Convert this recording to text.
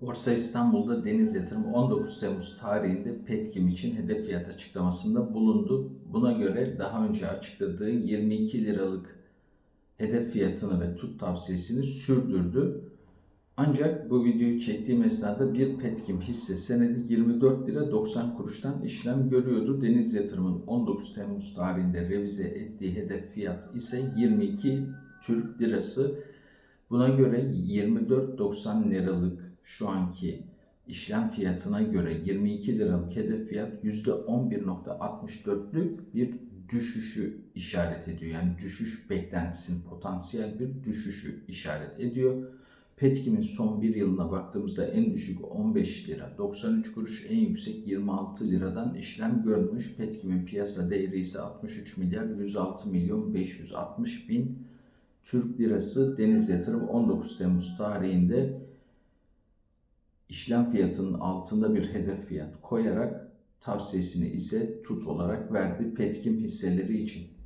Borsa İstanbul'da Deniz Yatırım 19 Temmuz tarihinde Petkim için hedef fiyat açıklamasında bulundu. Buna göre daha önce açıkladığı 22 liralık hedef fiyatını ve tut tavsiyesini sürdürdü. Ancak bu videoyu çektiğim esnada bir Petkim hisse senedi 24 lira 90 kuruştan işlem görüyordu. Deniz Yatırım'ın 19 Temmuz tarihinde revize ettiği hedef fiyat ise 22 Türk Lirası. Buna göre 24.90 liralık şu anki işlem fiyatına göre 22 liralık hedef fiyat %11.64'lük bir düşüşü işaret ediyor. Yani düşüş beklentisinin potansiyel bir düşüşü işaret ediyor. Petkim'in son bir yılına baktığımızda en düşük 15 lira 93 kuruş, en yüksek 26 liradan işlem görmüş. Petkim'in piyasa değeri ise 63 milyar 106 milyon 560 bin Türk lirası. Deniz Yatırım 19 Temmuz tarihinde işlem fiyatının altında bir hedef fiyat koyarak tavsiyesini ise tut olarak verdi Petkim hisseleri için.